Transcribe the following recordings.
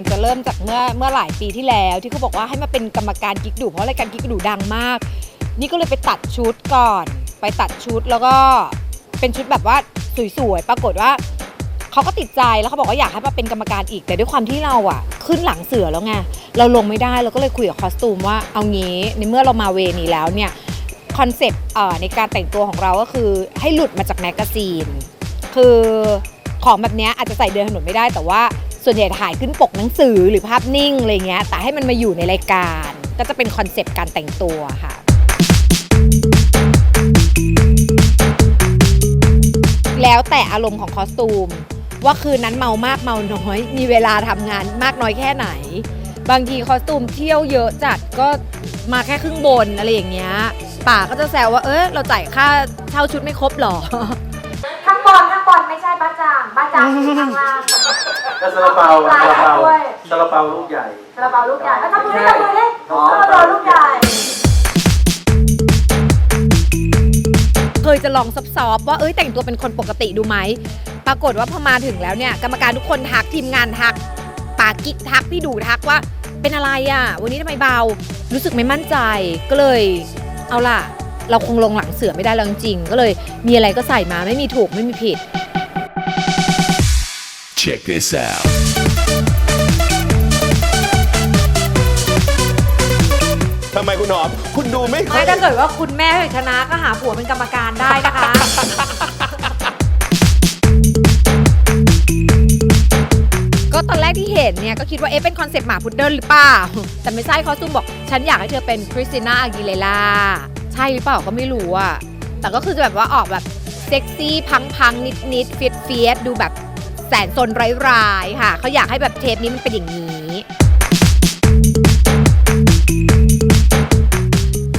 ันจะเริ่มจากเมื่อเมื่อหลายปีที่แล้วที่เขาบอกว่าให้มาเป็นกรรมการกิ๊กดูเพราะรายการกิ๊กดูดังมาก นี่ก็เลยไปตัดชุดก่อน ไปตัดชุดแล้วก็เป็นชุดแบบว่าสวยๆปรากฏว่าเขาก็ติดใจแล้วเขาบอกว่าอยากให้มาเป็นกรรมการอีกแต่ด้วยความที่เราอะขึ้นหลังเสือแล้วไงเราลงไม่ได้เราก็เลยคุยกับคอสตูมว่าเอางี้ในเมื่อเรามาเวนี้แล้วเนี่ยคอนเซปต์ในการแต่งตัวของเราก็คือให้หลุดมาจากแมกกาซีน คือของแบบนี้อาจจะใส่เดินถนนไม่ได้แต่ว่า ส่วนใหญ่ถ่ายขึ้นปกหนังสือหรือภาพนิ่งอะไรเงี้ยแต่ให้มันมาอยู่ในรายการ ก็จะเป็นคอนเซปต์การแต่งตัวค่ะแล้วแต่อารมณ์ของคอสตูม ว่าคืนนั้นเมามากเมาน้อย มีเวลาทำงานมากน้อยแค่ไหน บางทีคอสตูมเที่ยวเยอะจัดก็มาแค่ครึ่งบนอะไรอย่างเงี้ยป่าก็จะแซวว่าเออเราจ่ายค่าเช่าชุดไม่ครบหรอข้างบนข้างบนไม่ใช่บ้าจางบ้าจางข้างล่าง แล้วซาลาเปาซาลาเปาด้วยซาลาเปาลูกใหญ่ซาลาเปาลูกใหญ่แล้วทำมือดิทำมือดิซาลาเปาลูกใหญ่เคยจะลองซับซอบๆว่าเอ้ยแต่งตัวเป็นคนปกติดูไหม ปรากฏว่าพอมาถึงแล้วเนี่ยกรรมการทุกคนทักทีมงานทักปากิ๊กทักพี่ดูทักว่าเป็นอะไรอะ วันนี้ทำไมเบา รู้สึกไม่มั่นใจก็เลย เอาล่ะ เราคงลงหลังเสือไม่ได้แล้วจริงๆก็เลย มีอะไรก็ใส่มาไม่มีถูกไม่มีผิด Check this out. ทำไมคุณหอม คุณดูไม่ค่อไม่ยถ้าเกิดว่าคุณแม่ชนะก็หาผัวเป็นกรรมการได้นะคะ ก็ตอนแรกที่เห็นเนี่ย ก็คิดว่าเอ๊ะเป็นคอนเซปต์หมาพุดเดิ้ลหรือเปล่า แต่ไม่ใช่คอสตูมบอก ฉันอยากให้เธอเป็นคริสติน่าอากิเลล่าใช่หรือเปล่าก็ไม่รู้อะแต่ก็คือจะแบบว่าออกแบบ เซ็กซี่พังพังนิดนิดเฟียดเฟียดดูแบบ แสนสนร้ายๆค่ะเขาอยากให้แบบเทปนี้มันเป็นอย่างนี้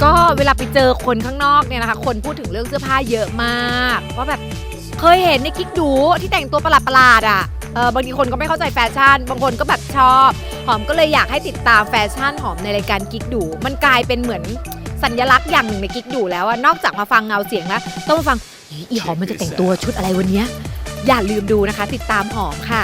ก็เวลาไปเจอคนข้างนอกเนี่ยนะคะ คนพูดถึงเรื่องเสื้อผ้าเยอะมากว่าแบบเคยเห็นในกิ๊กดูที่แต่งตัวประหลาดๆอะเออบางทีคนก็ไม่เข้าใจแฟชั่น บางคนก็แบบชอบ หอมก็เลยอยากให้ติดตามแฟชั่นหอมในรายการกิ๊กดู มันกลายเป็นเหมือนสัญลักษณ์อย่างหนึ่งในกิ๊กดูแล้วอะนอกจากมาฟังเงาเสียงแล้วต้องมาฟังอีหอมมันจะแต่งตัวชุดอะไรวันเนี้ย อย่าลืมดูนะคะ ติดตามหอมค่ะ